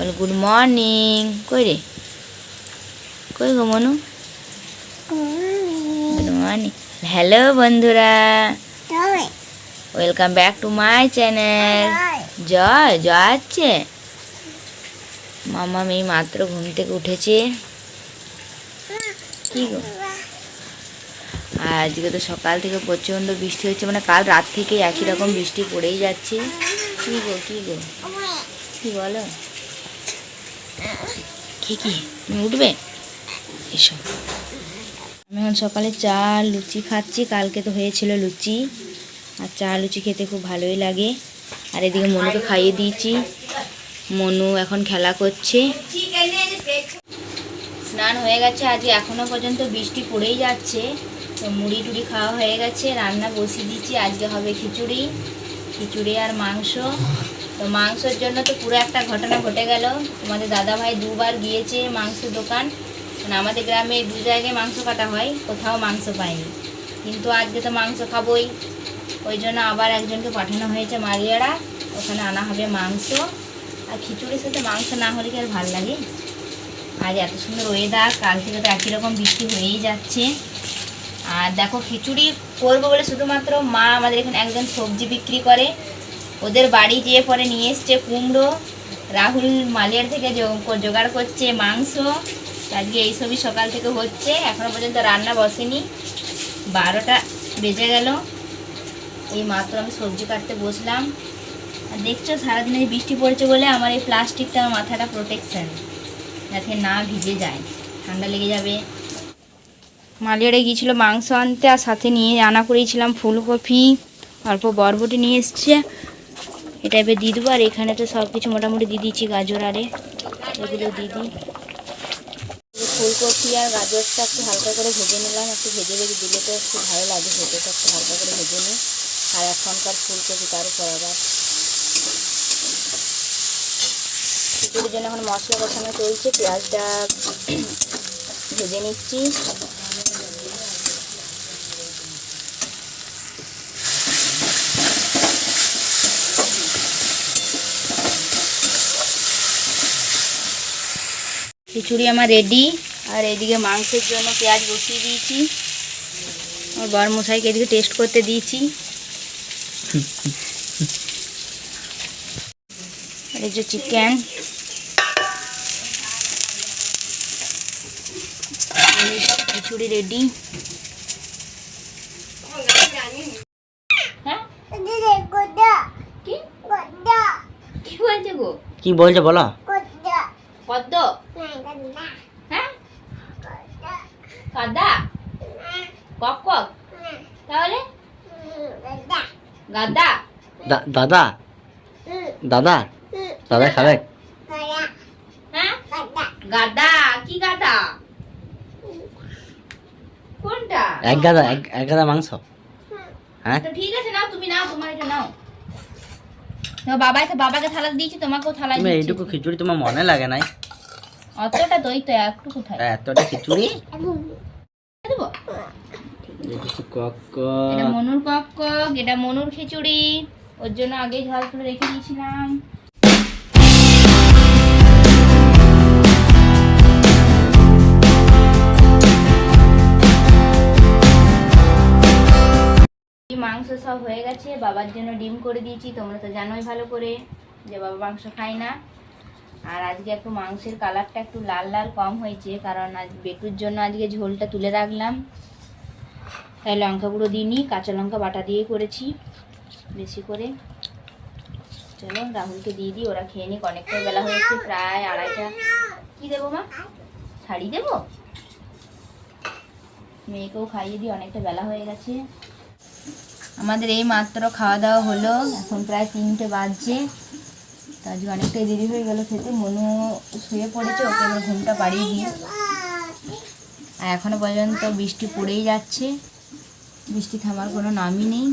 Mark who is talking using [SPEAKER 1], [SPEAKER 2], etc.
[SPEAKER 1] বল good morning কই রে? কই গো মনু? গুড মর্নিং হ্যালো বন্ধুরা। Welcome back to my channel Joy Joy আছে? মামা মেয়ে মাত্র ঘুম থেকে উঠেছে। কি গো? আর আজকে তো সকাল থেকে প্রচণ্ড বৃষ্টি হচ্ছে মানে কাল রাত থেকে একই রকম বৃষ্টি পড়েই যাচ্ছে। কি গো কি গো? কি বলো? কি তুমি উঠবে? এসো। আমি এখন সকালে চা, লুচি খাচ্ছি, কালকে তো হয়েছিল লুচি। আর চা, লুচি খেতে খুব ভালোই লাগে। আর এদিকে মনুকে খাইয়ে দিয়েছি। মনু এখন খেলা করছে। স্নান হয়ে গেছে আজকে এখনও পর্যন্ত বৃষ্টি পড়েই যাচ্ছে। তো মুড়ি টুড়ি খাওয়া হয়ে গেছে, রান্না বসিয়ে দিয়েছি, আজকে হবে খিচুড়ি। খিচুড়ি আর মাংস। তো মাংসর জন্য তো পুরো একটা ঘটনা ঘটে গেল। তোমাদের দাদা ভাই দুবার গিয়েছে মাংসের দোকান। মানে আমাদের গ্রামে দু জায়গায় মাংস কাটা হয়, কোথাও মাংস পাইনি। কিন্তু আজকে তো মাংস খাবোই। ওই জন্য আবার একজনকে পাঠানো হয়েছে মারিয়াড়া ওখানে আনা হবে মাংস। আর খিচুড়ির সাথে মাংস না হলে কি আর ভালো লাগে? আজ এত সুন্দর ওয়েদার কাল থেকে তো একই রকম বৃষ্টি হয়েই যাচ্ছে। আর দেখো, খিচুড়ি করব বলে শুধুমাত্র মা আমাদের এখানে একজন সবজি বিক্রি করে। ওদের বাড়ি যেয়ে পরে নিয়ে এসছে কুমড়ো, রাহুল মালিয়ার থেকে জোগাড় করছে মাংস। আজকে এইসবই সকাল থেকে হচ্ছে, এখনও পর্যন্ত রান্না বসেনি। বারোটা বেজে গেল। এই মাত্র আমি সবজি কাটতে বসলাম। আর দেখছ, সারাদিন বৃষ্টি পড়ছে বলে আমার এই প্লাস্টিকটা মাথাটা প্রোটেকশন যাতে না ভিজে যায়, ঠান্ডা লেগে যাবে। মালিয়ারে গিয়েছিল মাংস আনতে, আর সাথে নিয়ে আনা করেছিলাম ফুলকপি। অল্প বরবটি নিয়ে এসছে। এটা এবার দিয়ে দেবো, আর এখানে তো সব কিছু মোটামুটি দিয়ে দিচ্ছি গাজর আরে। এগুলো দিয়ে দিই। ফুলকপি আর গাজরটা একটু হালকা করে ভেজে নিলাম, একটু ভেজে ভেজে দিলে তো একটু ভালো লাগে ভেজেটা একটু হালকা করে ভেজে নিই। আর এখনকার ফুলকপি তার উপর আবার। খিচুড়ির জন্য এখন মশলা কষানো চলছে, পেঁয়াজটা ভেজে নিচ্ছি। খিচুড়ি আমার রেডি আর এদিকে মাংসের জন্য পেঁয়াজ বসিয়ে দিয়েছি। আমার বর মশাইকে এদিকে টেস্ট করতে দিয়েছি। আর এই যে চিকেন খিচুড়ি রেডি হ্যাঁ? কি? কি বলছে গো?
[SPEAKER 2] কি বলছো বলো।
[SPEAKER 1] পদ্ম হ্যাঁ কাদা কক কক তাহলে? গাদা?
[SPEAKER 2] দাদা? দাদা? দাদা খাবে?
[SPEAKER 1] হ্যাঁ? গাদা। কি গাদা? কোনটা?
[SPEAKER 2] এক গাদা এক গাদা মাংস। হ্যাঁ?
[SPEAKER 1] তো ঠিক আছে নাও তুমি নাও তোমার এটা নাও। তো বাবা বাবাকে থালা দিয়েছি তোমাকেও থালা দিয়েছি
[SPEAKER 2] এইটুকু খিচুড়ি তোমার মনে লাগে নাই?
[SPEAKER 1] অতটা দই তো একটু কোথায়?
[SPEAKER 2] এতটা খিচুড়ি?
[SPEAKER 1] দেবো? এটা মনুর কক কক এটা মনুর খিচুড়ি। ওর জন্য আগে ঝাল করে রেখে দিয়েছিলাম। মাংস সব হয়ে গেছে বাবার জন্য ডিম করে দিয়েছি তোমরা তো জানোই ভালো করে যে বাবা মাংস খায় না। আর আজকে একটু মাংসের কালারটা একটু লাল লাল কম হয়েছে, কারণ আজ বেটুর জন্য আজকে ঝোলটা তুলে রাখলাম। তাই লঙ্কা গুঁড়ো দিইনি, কাঁচা লঙ্কা বাটা দিয়ে করেছি, বেশি করে। চলো, রাহুলকে দিয়ে দিই, ওরা খেয়ে নিক, অনেকটাই বেলা হয়েছে, প্রায় আড়াইটা। কি দেবো মা? শাড়ি দেবো? মেয়েকেও খাইয়ে দিই, অনেকটা বেলা হয়ে গেছে। আমাদের এই মাত্র খাওয়া দাওয়া হলো, এখন প্রায় তিনটে বাজছে। তো আজকে অনেকটাই দেরি হয়ে গেল খেতে। মনু শুয়ে পড়েছে, ওকে এবার ঘুমটা বাড়িয়ে দিয়ে আর এখনও পর্যন্ত বৃষ্টি পড়েই যাচ্ছে। বৃষ্টি থামার কোনো নামই নেই।